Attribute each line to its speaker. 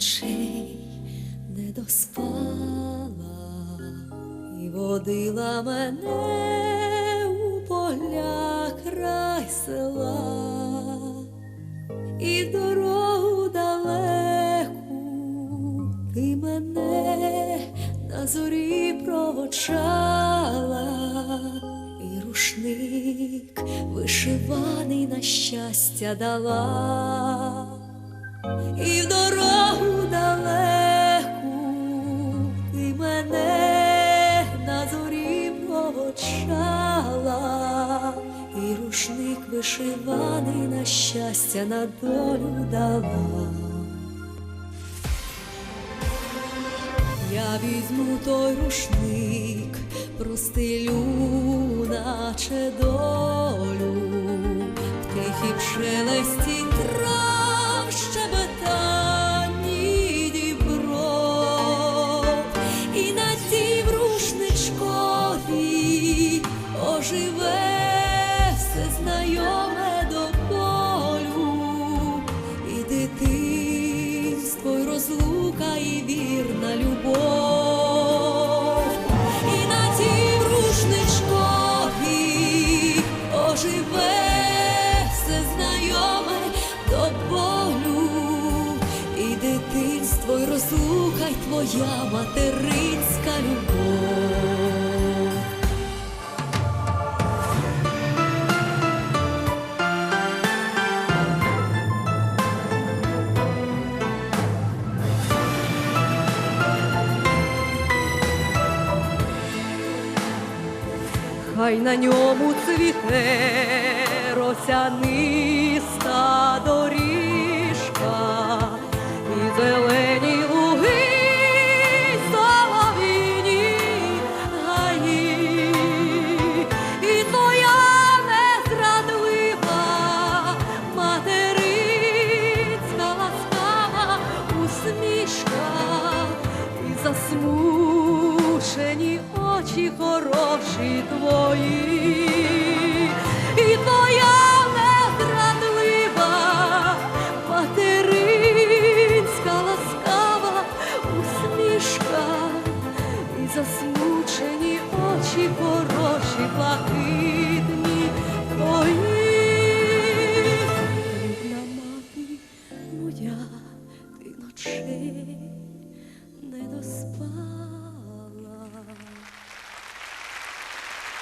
Speaker 1: ночей не доспала і водила мене у поля край села, і дорогу далеку ти мене на зорі провочала, і рушник вишиваний на щастя дала, і в дорогу зорі і рушник вишиваний на щастя на долю дала. Я візьму той рушник, простелю, наче долю, в тихім шелесті оживе все знайоме до болю, і дитинство, й розлука, і вірна любов, і на тім рушничкові оживе все до болю, і дитинство, й розлука, й твоя материнська любов. Хай на ньому цвіте росяниста доріжка очі хороші твої, і твоя незрадлива материнська ласкава усмішка, і засмучені очі хороші блакитні